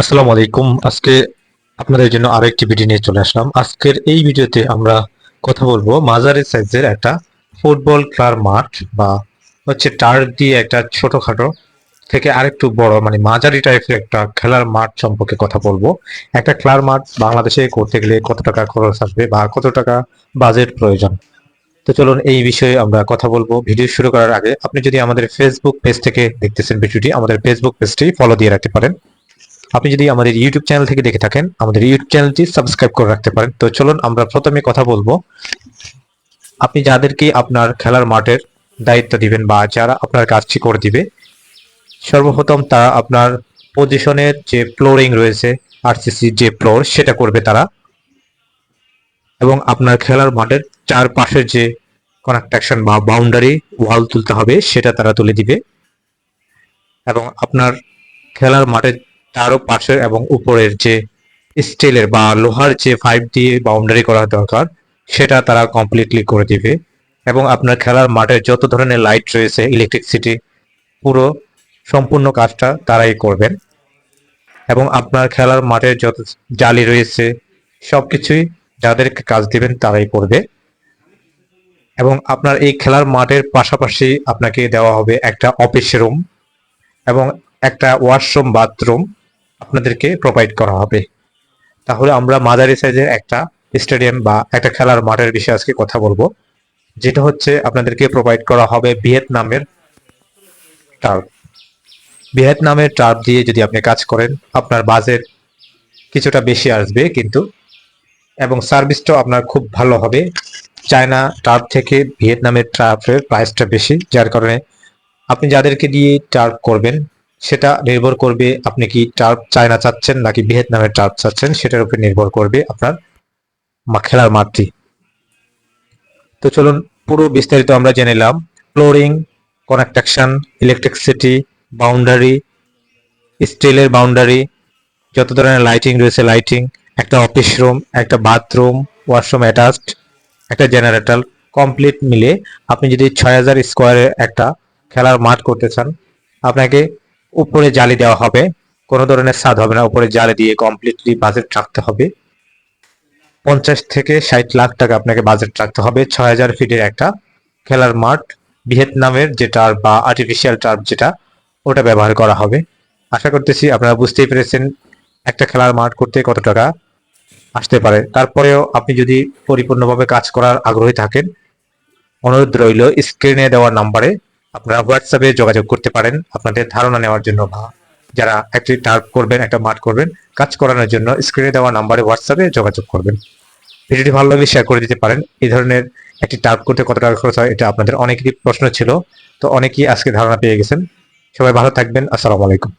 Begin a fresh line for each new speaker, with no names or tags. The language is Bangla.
আসসালামু আলাইকুম। আজকে আপনাদের জন্য আরও একটি ভিডিও নিয়ে চলে আসলাম। আজকের এই ভিডিওতে আমরা কথা বলব মাঝারি সাইজের একটা ফুটবল খেলার মাঠ বা হচ্ছে টার দিয়ে একটা ছোটখাটো থেকে আরেকটু বড় মানে মাঝারি টাইপের একটা খেলার মাঠ সম্পর্কে কথা বলব। একটা খেলার মাঠ বাংলাদেশে করতে গেলে কত টাকা খরচ আসবে বা কত টাকা বাজেট প্রয়োজন? তো চলুন এই বিষয়ে আমরা কথা বলব। ভিডিও শুরু করার আগে আপনি যদি আমাদের ফেসবুক পেজ থেকে দেখতেছেন ভিডিওটি আমাদের ফেসবুক পেজটি ফলো দিয়ে রাখতে পারেন। আপনি যদি আমাদের ইউটিউব চ্যানেল থেকে দেখে থাকেন, আমাদের ইউটিউব চ্যানেলটি সাবস্ক্রাইব করে রাখতে পারেন। তো চলুন, আমরা প্রথমে কথা বলব। আপনি যাদেরকে আপনার খেলার মাঠের দায়িত্ব দিবেন বা যারা আপনার কাজটি করে দিবে, সর্বপ্রথম তারা আপনার পজিশনের যে ফ্লোরিং রয়েছে আরসিসি যে ফ্লোর সেটা করবে তারা। এবং আপনার খেলার মাঠের চারপাশের যে কনস্ট্রাকশন বা বাউন্ডারি ওয়াল তুলতে হবে, সেটা তারা তুলে দিবে। এবং আপনার খেলার মাঠের তারও পাশের এবং উপরের যে স্টিলের বা লোহার যে পাইপ দিয়ে বাউন্ডারি করা দরকার, সেটা তারা কমপ্লিটলি করে দিবে। এবং আপনার খেলার মাঠে যত ধরনের লাইট রয়েছে ইলেকট্রিসিটি পুরো সম্পূর্ণ কাজটা তারাই করবেন। এবং আপনার খেলার মাঠে যত জালি রয়েছে সব কিছুই যাদেরকে কাজ দিবেন তারাই করবে। এবং আপনার এই খেলার মাঠের পাশাপাশি আপনাকে দেওয়া হবে একটা অফিস রুম এবং একটা ওয়াশরুম বাথরুম আপনাদেরকে প্রোভাইড করা হবে। তাহলে আমরা মাঝারি সাইজের একটা স্টেডিয়াম বা একটা খেলার মাঠের বিষয়ে আজকে কথা বলব। যেটা হচ্ছে আপনাদেরকে প্রোভাইড করা হবে ভিয়েতনামের টার্ফ ভিয়েতনামের টার্ফ দিয়ে যদি আপনি কাজ করেন, আপনার বাজেট কিছুটা বেশি আসবে কিন্তু, এবং সার্ভিসটাও আপনার খুব ভালো হবে। চায়না টার্ফ থেকে ভিয়েতনামের টার্ফের প্রাইসটা বেশি, যার কারণে আপনি যাদেরকে দিয়ে টার্ফ করবেন সেটা নির্ভর করবে আপনি কি টার্ফ চায়না চাচ্ছেন নাকি ভিয়েতনামের টার্ফ চাচ্ছেন, সেটার উপর নির্ভর করবে আপনার খেলার মাঠটি তো চলুন পুরো বিস্তারিত আমরা জেনে নিলাম। ফ্লোরিং কনেকট্রাকশন ইলেকট্রিসিটি বাউন্ডারি স্টিলের বাউন্ডারি যত ধরনের লাইটিং রয়েছে লাইটিং একটা অফিস রুম একটা বাথরুম ওয়াশরুম অ্যাটাচড একটা জেনারেটর কমপ্লিট মিলে আপনি যদি ছয় হাজার স্কোয়ারের একটা খেলার মাঠ করতে চান, আপনাকে উপরে জালি দেওয়া হবে। কোনো ধরনের স্বাদ হবে না, উপরে জালি দিয়ে কমপ্লিটলি বাজেট রাখতে হবে। পঞ্চাশ থেকে ষাট লাখ টাকা আপনাকে বাজেট রাখতে হবে, ছয় হাজার ফিটের একটা খেলার মাঠ, ভিয়েতনামের যে টার্ফ বা আর্টিফিশিয়াল টার্ফ যেটা, ওটা ব্যবহার করা হবে। আশা করতেছি আপনারা বুঝতেই পেরেছেন একটা খেলার মাঠ করতে কত টাকা আসতে পারে। তারপরেও আপনি যদি পরিপূর্ণভাবে কাজ করার আগ্রহী থাকেন, অনুরোধ রইল স্ক্রিনে দেওয়া নাম্বারে আপনারা হোয়াটসঅ্যাপে যোগাযোগ করতে পারেন। আপনাদের ধারণা নেওয়ার জন্য বা যারা একটি টার্প করবেন, একটা মাঠ করবেন, কাজ করানোর জন্য স্ক্রিনে দেওয়া নাম্বারে হোয়াটসঅ্যাপে যোগাযোগ করবেন। ভিডিওটি ভালো লাগলে শেয়ার করে দিতে পারেন। এই ধরনের একটি টার্প করতে কত টাকা খরচ হয়, এটা আপনাদের অনেকেরই প্রশ্ন ছিল। তো অনেকেই আজকে ধারণা পেয়ে গেছেন। সবাই ভালো থাকবেন। আসসালামু আলাইকুম।